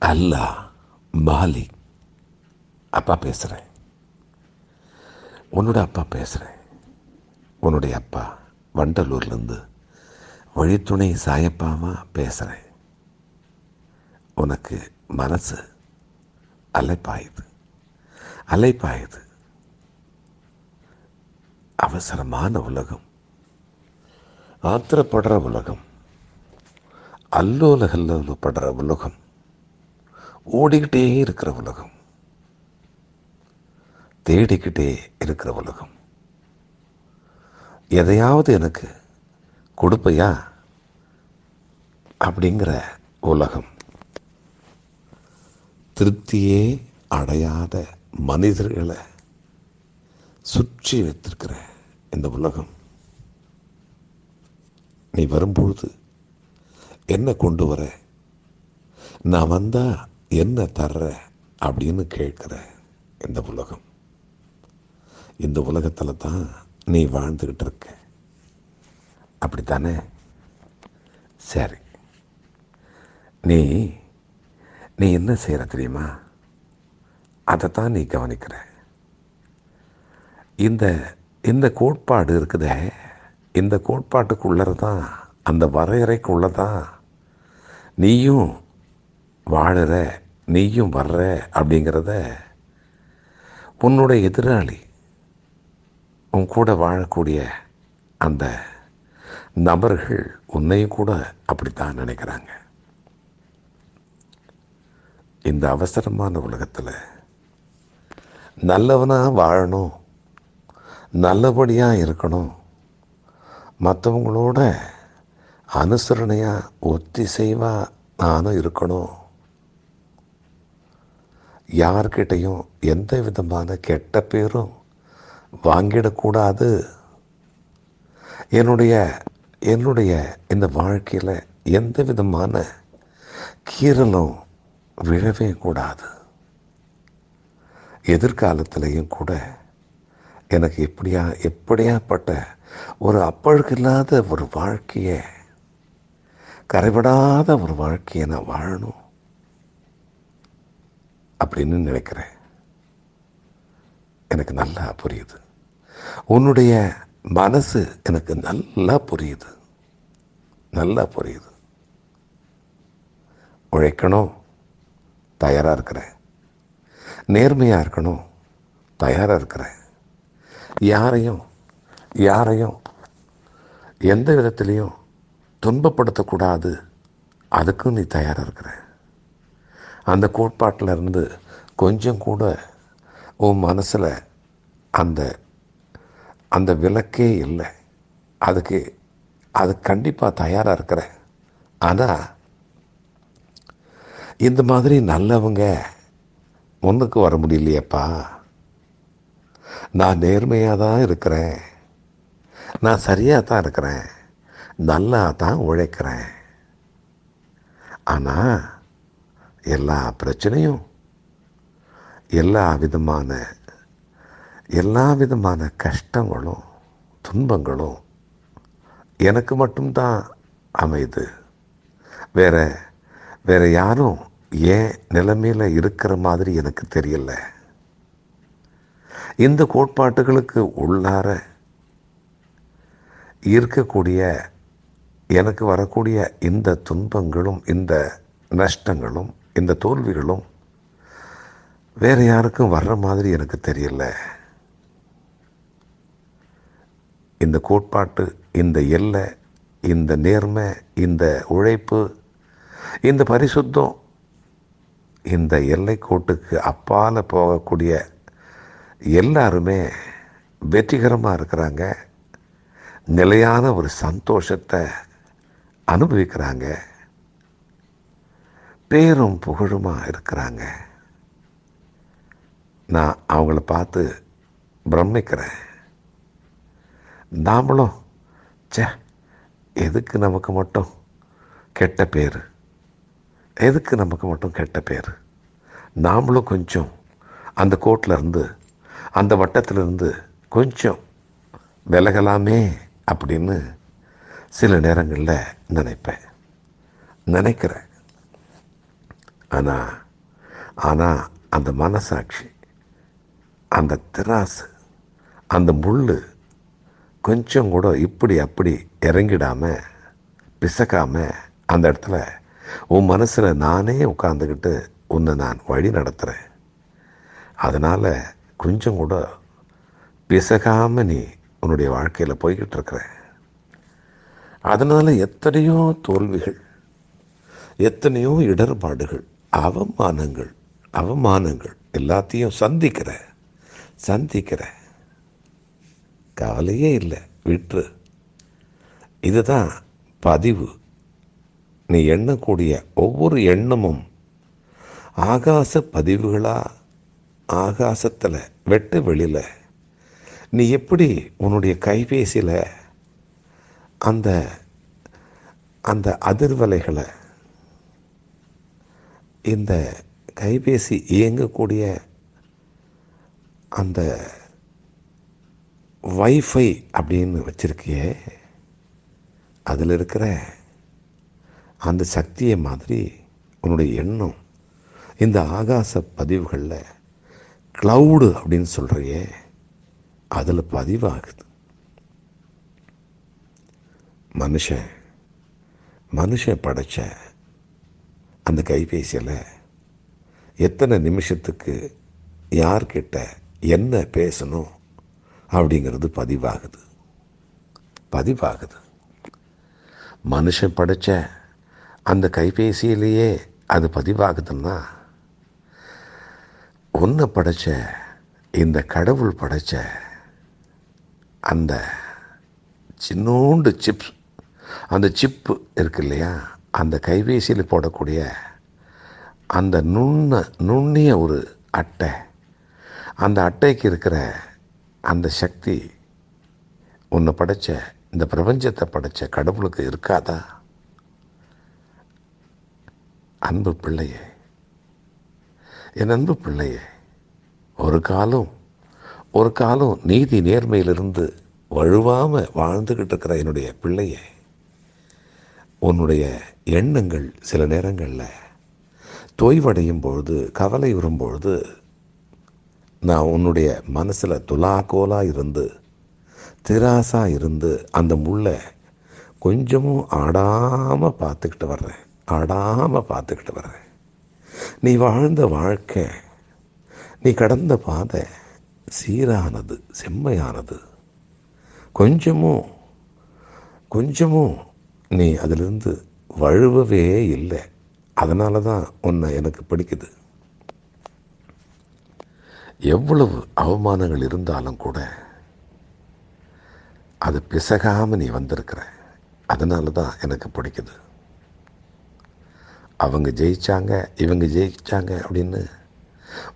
அல்லா மாலிக். அப்பா பேசுகிறேன் உன்னோட அப்பா பேசுகிறேன் உன்னுடைய அப்பா வண்டலூர்லேருந்து வழித்துணை சாயப்பாமா பேசுகிறேன் உனக்கு மனசு அலைப்பாயுது. அலைப்பாயுது. அவசரமான உலகம். ஆத்திரப்படுற உலகம். அல்லோலகல்லோலப்படுற உலகம். ஓடிக்கிட்டே இருக்கிற உலகம். தேடிக்கிட்டே இருக்கிற உலகம். எதையாவது எனக்கு கொடுப்பையா? அப்படிங்கிற உலகம். திருப்தியே அடையாத மனிதர்களை சுற்றி வைத்திருக்கிற இந்த உலகம். நீ வரும்பொழுது என்ன கொண்டு வர? நான் வந்தால் என்ன தர்ற அப்படின்னு கேட்குற இந்த உலகம். இந்த உலகத்தில் தான் நீ வாழ்ந்துக்கிட்டு இருக்க. அப்படி தானே சரி. நீ நீ என்ன செய்கிற தெரியுமா? அதை தான் நீ கவனிக்கிற. இந்த இந்த கோட்பாடு இருக்குதே. இந்த கோட்பாட்டுக்குள்ளே தான் அந்த வரையறைக்குள்ளே தான் நீயும் வாழுற நீயும் வர்ற அப்படிங்கிறத உன்னுடைய எதிராளி உன் கூட வாழக்கூடிய அந்த நபர்கள் உன்னையும் கூட அப்படித்தான் நினைக்கிறாங்க. இந்த அவசரமான உலகத்தில் நல்லவனாக வாழணும் நல்லபடியாக இருக்கணும் மற்றவங்களோட அனுசரணையாக ஒத்திசைவாக நானும் இருக்கணும் யார்கிட்டையும் எந்த விதமான கெட்ட பேரும் வாங்கிடக்கூடாது. என்னுடைய என்னுடைய இந்த வாழ்க்கையில் எந்த விதமான கீரலும் விழவே கூடாது. எதிர்காலத்திலையும் கூட எனக்கு எப்படியா எப்படியாப்பட்ட ஒரு அப்பழுக்கில்லாத ஒரு வாழ்க்கையை கரைபடாத ஒரு வாழ்க்கையை நான் வாழணும். அப்படின்னு நினைக்கிறேன். எனக்கு நல்லா புரியுது. உன்னுடைய மனசு எனக்கு நல்லா புரியுது. நல்லா புரியுது. உழைக்கணும். தயாராக இருக்கிறேன். நேர்மையாக இருக்கணும். தயாராக இருக்கிறேன். யாரையும் யாரையும் எந்த விதத்துலேயும் துன்பப்படுத்தக்கூடாது. அதுக்கும் நீ தயாராக இருக்கிற அந்த கோட்பாட்டில் இருந்து கொஞ்சம் கூட உன் மனசில் அந்த அந்த விளக்கே இல்லை. அதுக்கு அது கண்டிப்பாக தயாராக இருக்கிற ஆனால் இந்த மாதிரி நல்லவங்க முன்னுக்கு வர முடியலையேப்பா. நான் நேர்மையாக தான் இருக்கிறேன். நான் சரியாக தான் இருக்கிறேன். நல்லா தான் உழைக்கிறேன். ஆனால் எல்லா பிரச்சனையும் எல்லா விதமான எல்லா விதமான கஷ்டங்களும் துன்பங்களும் எனக்கு மட்டும்தான் அமையுது வேற வேற யாரும் ஏன் நிலைமையில் இருக்கிற மாதிரி எனக்கு தெரியல. இந்த கோட்பாட்டுகளுக்கு உள்ளார இருக்கக்கூடிய எனக்கு வரக்கூடிய இந்த துன்பங்களும் இந்த நஷ்டங்களும் இந்த தோல்விகளும் வேறு யாருக்கும் வர்ற மாதிரி எனக்கு தெரியல. இந்த கோட்பாட்டு இந்த எல்லை இந்த நேர்மை இந்த உழைப்பு இந்த பரிசுத்தம் இந்த எல்லை கோட்டுக்கு அப்பால் போகக்கூடிய எல்லாருமே வெற்றிகரமாக இருக்கிறாங்க. நிலையான ஒரு சந்தோஷத்தை அனுபவிக்கிறாங்க. பேரும் புகழுமாக இருக்கிறாங்க. நான் அவங்கள பார்த்து பிரமிக்கிறேன். நாமளும் சே எதுக்கு நமக்கு மட்டும் கெட்ட பேர்? எதுக்கு நமக்கு மட்டும் கெட்ட பேர்? நாமளும் கொஞ்சம் அந்த கோட்டிலருந்து அந்த வட்டத்தில் இருந்து கொஞ்சம் விலகலாமே அப்படின்னு சில நேரங்களில் நினைப்பேன். நினைக்கிறேன். ஆனால் ஆனால் அந்த மனசாட்சி அந்த திராசு அந்த முள் கொஞ்சம் கூட இப்படி அப்படி இறங்கிடாம பிசக்காமல் அந்த இடத்துல உன் மனசில் நானே உட்காந்துக்கிட்டு உன்னை நான் வழி நடத்துகிறேன் அதனால் கொஞ்சம் கூட பிசகாமல் நீ உன்னுடைய வாழ்க்கையில் போய்கிட்டு இருக்கிற. அதனால் எத்தனையோ தோல்விகள் எத்தனையோ இடர்பாடுகள் அவமானங்கள் அவமானங்கள் எல்லாத்தையும் சந்திக்கிற சந்திக்கிற கவலையே இல்லை. விட்டுரு. இதுதான் பதிவு. நீ எண்ணக்கூடிய ஒவ்வொரு எண்ணமும் ஆகாச பதிவுகளாக ஆகாசத்தில் வெட்ட வெளியில். நீ எப்படி உன்னுடைய கைபேசியில் அந்த அந்த அதிர்வலைகளை இந்த கைபேசி இயங்கக்கூடிய அந்த வைஃபை அப்படின்னு வச்சுருக்கியே அதில் இருக்கிற அந்த சக்தியை மாதிரி உன்னுடைய எண்ணம் இந்த ஆகாச பதிவுகளில் க்ளவுடு அப்படின்னு சொல்கிறியே அதில் பதிவாகுது. மனுஷன் மனுஷன் படைச்ச அந்த கைபேசியில் எத்தனை நிமிஷத்துக்கு யார்கிட்ட என்ன பேசணும் அப்படிங்கிறது பதிவாகுது. பதிவாகுது. மனுஷன் படைச்ச அந்த கைபேசியிலேயே அது பதிவாகுதுன்னா ஒன்றை படைச்ச இந்த கடவுள் படைச்ச அந்த சின்னோண்டு சிப்ஸ் அந்த சிப்பு இருக்கு இல்லையா? அந்த கைபேசியில் போடக்கூடிய அந்த நுண்ண நுண்ணிய ஒரு அட்டை அந்த அட்டைக்கு இருக்கிற அந்த சக்தி உன்னை படைச்ச இந்த பிரபஞ்சத்தை படைச்ச கடவுளுக்கு இருக்காதா? அன்பு பிள்ளையே என் அன்பு பிள்ளையே ஒரு காலம் ஒரு காலம் நீதி நேர்மையிலிருந்து வழுவாமல் வாழ்ந்துக்கிட்டு இருக்கிற என்னுடைய பிள்ளையை உன்னுடைய எண்ணங்கள் சில நேரங்களில் தொய்வடையும் பொழுது கவலை வரும்பொழுது நான் உன்னுடைய மனசில் துலாக்கோலாக இருந்து திராசாக இருந்து அந்த முள்ளை கொஞ்சமும் ஆடாமல் பார்த்துக்கிட்டு வர்றேன். ஆடாமல் பார்த்துக்கிட்டு வர்றேன். நீ வாழ்ந்த வாழ்க்கை நீ கடந்த பாதை சீரானது செம்மையானது. கொஞ்சமும் கொஞ்சமும் நீ அதிலிருந்து வழுவவே இல்லை. அதனால தான் உன்னை எனக்கு பிடிக்குது. எவ்வளவு அவமானங்கள் இருந்தாலும் கூட அது பிசகாமல் நீ வந்திருக்கிற. அதனால தான் எனக்கு பிடிக்குது. அவங்க ஜெயிச்சாங்க இவங்க ஜெயிச்சாங்க அப்படின்னு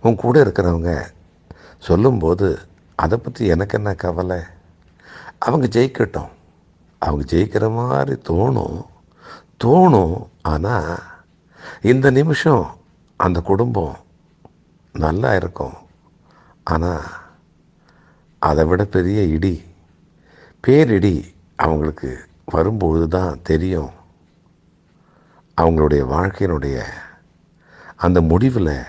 உன் கூட இருக்கிறவங்க சொல்லும்போது அதை பற்றி எனக்கு என்ன கவலை? அவங்க ஜெயிக்கட்டும். அவங்க ஜெயிக்கிற மாதிரி தோணும். தோணும். ஆனால் இந்த நிமிஷம் அந்த குடும்பம் நல்லா இருக்கும். ஆனால் அதை விட பெரிய இடி பேரிடி அவங்களுக்கு வரும்பொழுது தான் தெரியும். அவங்களுடைய வாழ்க்கையினுடைய அந்த முடிவில்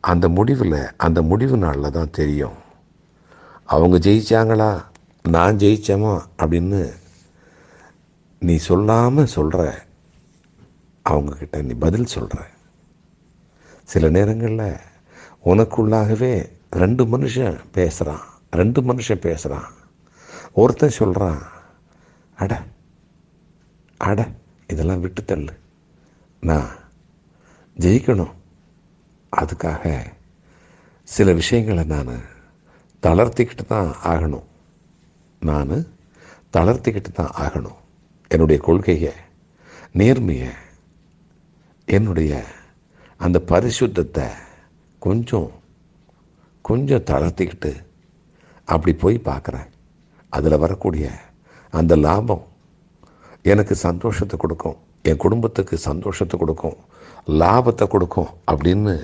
அந்த முடிவில் அந்த முடிவு நாளில் தான் தெரியும். அவங்க ஜெயிச்சாங்களா? நான் ஜெயித்தேமா அப்படின்னு நீ சொல்லாமல் சொல்கிற அவங்கக்கிட்ட நீ பதில் சொல்கிற சில நேரங்களில் உனக்குள்ளாகவே ரெண்டு மனுஷன் பேசுகிறான் ரெண்டு மனுஷன் பேசுகிறான் ஒருத்தன் சொல்கிறான் அட அட இதெல்லாம் விட்டு தள்ளு. நான் ஜெயிக்கணும். அதுக்காக சில விஷயங்களை நான் தளர்த்திக்கிட்டு தான் ஆகணும். நான் தளர்த்திக்கிட்டு தான் ஆகணும். என்னுடைய கொள்கையை நேர்மையை என்னுடைய அந்த பரிசுத்தத்தை கொஞ்சம் கொஞ்சம் தளர்த்திக்கிட்டு அப்படி போய் பார்க்குறேன். அதில் வரக்கூடிய அந்த லாபம் எனக்கு சந்தோஷத்தை கொடுக்கும். என் குடும்பத்துக்கு சந்தோஷத்தை கொடுக்கும். லாபத்தை கொடுக்கும் அப்படின்னு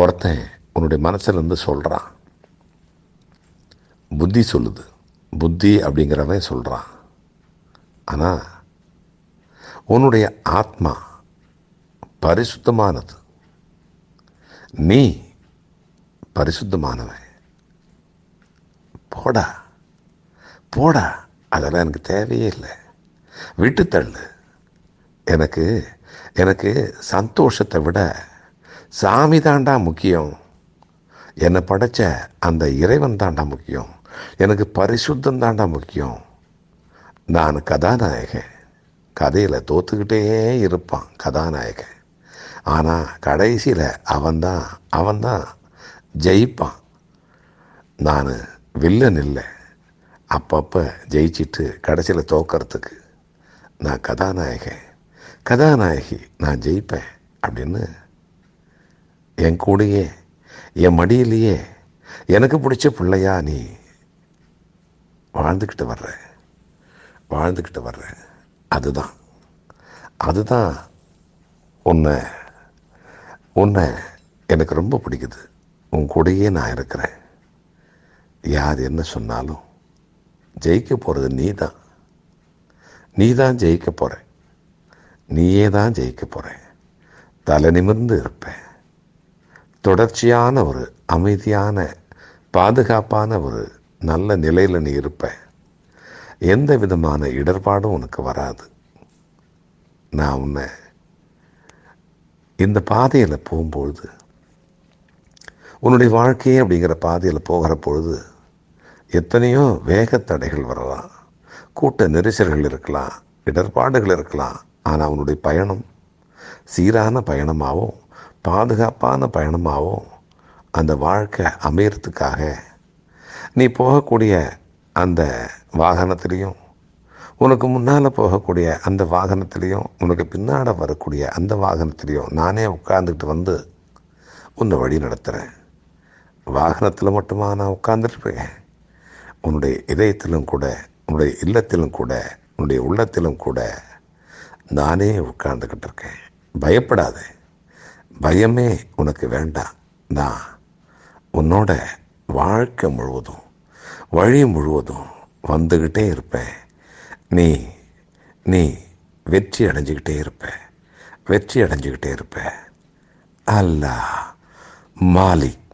ஒருத்தன் உன்னுடைய மனசிலேருந்து சொல்கிறான் புத்தி சொல்லுது. புத்தி அப்படிங்கிறவன் சொல்கிறான் ஆனால் உன்னுடைய ஆத்மா பரிசுத்தமானது. நீ பரிசுத்தமானவன். போடா. போடா. அதெல்லாம் எனக்கு தேவையே இல்லை. விட்டு தள்ளு. எனக்கு எனக்கு சந்தோஷத்தை விட சாமி தாண்டா முக்கியம். என்னை படைச்ச அந்த இறைவன் தாண்டா முக்கியம். எனக்கு பரிசுத்தம் தாண்டா முக்கியம். நான் கதாநாயகன். கதையில் தோத்துக்கிட்டே இருப்பான் கதாநாயகன். ஆனால் கடைசியில் அவன்தான் அவன்தான் ஜெயிப்பான். நான் வில்லன் இல்லை. அப்பப்போ ஜெயிச்சிட்டு கடைசியில் தோக்கிறதுக்கு நான் கதாநாயகன். கதாநாயகி நான் ஜெயிப்பேன் அப்படின்னு என் கூடயே என் மடியிலேயே எனக்கு பிடிச்ச பிள்ளையா நீ வாழ்ந்துக்கிட்டு வர்றேன். வாழ்ந்துக்கிட்டு வர்றேன். அதுதான். அதுதான் உன்னை உன்னை எனக்கு ரொம்ப பிடிக்குது. உன் கூடயே நான் இருக்கிறேன். யார் என்ன சொன்னாலும் ஜெயிக்க போகிறது நீ தான் நீ தான் ஜெயிக்க போகிற நீயே தான் ஜெயிக்க போகிற தலை நிமிர்ந்து இருப்பேன். தொடர்ச்சியான ஒரு அமைதியான பாதுகாப்பான ஒரு நல்ல நிலையில் நீ இருப்ப. எந்த விதமான இடர்பாடும் உனக்கு வராது. நான் உன்னை இந்த பாதையில் போகும்பொழுது உன்னுடைய வாழ்க்கையே அப்படிங்கிற பாதையில் போகிற பொழுது எத்தனையோ வேகத்தடைகள் வரலாம். கூட்ட நெரிசல்கள் இருக்கலாம் இடர்பாடுகள் இருக்கலாம். ஆனால் உன்னுடைய பயணம் சீரான பயணமாகவும் பாதுகாப்பான பயணமாகவும் அந்த வாழ்க்கை அமையறதுக்காக நீ போகக்கூடிய அந்த வாகனத்திலையும் உனக்கு முன்னால் போகக்கூடிய அந்த வாகனத்திலையும் உனக்கு பின்னால் வரக்கூடிய அந்த வாகனத்திலையும் நானே உட்கார்ந்துக்கிட்டு வந்து உன்னை வழி நடத்துகிறேன் வாகனத்தில் மட்டுமா நான் உட்கார்ந்துருப்பேன் உன்னுடைய இதயத்திலும் கூட உன்னுடைய இல்லத்திலும் கூட உன்னுடைய உள்ளத்திலும் கூட நானே உட்கார்ந்துக்கிட்டு இருக்கேன். பயப்படாதே. பயமே உனக்கு வேண்டாம். நான் உன்னோட வாழ்க்கை முழுவதும் வழி முழுவதும் வந்துக்கிட்டே இருப்பேன் நீ நீ வெற்றி அடைஞ்சிக்கிட்டே இருப்ப. வெற்றி அடைஞ்சிக்கிட்டே இருப்ப. அல்லா மாலிக்.